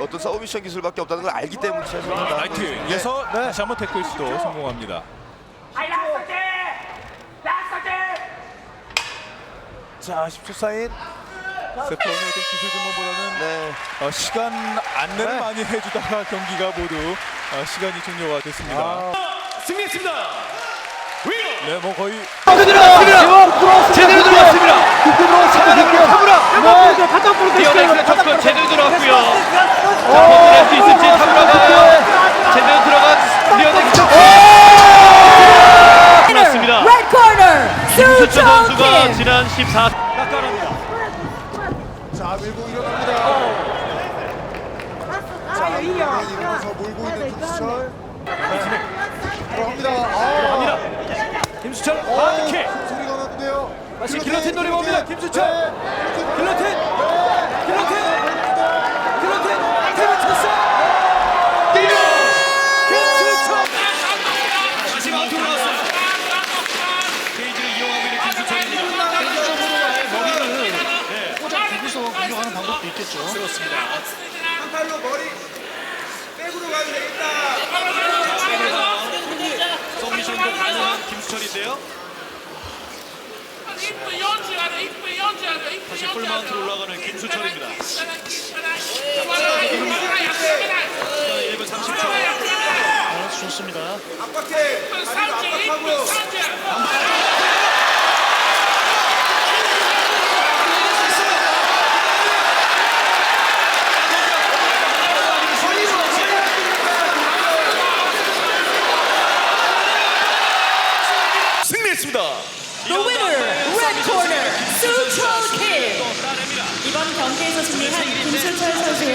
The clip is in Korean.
어떤 서브미션 기술밖에 없다는 걸 알기 때문에 최선입니다. 라이트에서 네. 다시 한번 태클 시도 성공합니다. 자 10초 사인. 세포는 어떤 기술 전문보다는 네. 어, 시간 안내를 네. 많이 해주다가 경기가 모두 어, 시간이 종료가 됐습니다. 아, 승리했습니다. 위너 네, 뭐 거의 제대로 들어왔습니다. 네. 뛰어내기가 접근 제대로 들어왔고요. 자, 버텨낼 수 있을지 타브라가 제대로 들어간 뛰어내기 접근. 끝났습니다. Red corner, Soo 선수가. 지난 14 깎아납니다. 자 밀고 일어납니다. 자 일어나서 몰고 있는 김수철. 들어갑니다. 아, 갑니다. 김수철 하드킥. 소리가 나는데요. 다시 길로틴 노려봅니다. 김수철. 네. 길로틴. 공격하는 방법도 있겠죠. 그렇습니다. 서미션도 가능한 김수철인데요. 다시 풀마운트로 올라가는 김수철입니다. 1분 30초. 좋습니다. 압박해. 압박하고. 공개하겠습니다. The winner, red corner, 수철 킴. 이번 경기에서 승리한 김수철 선수의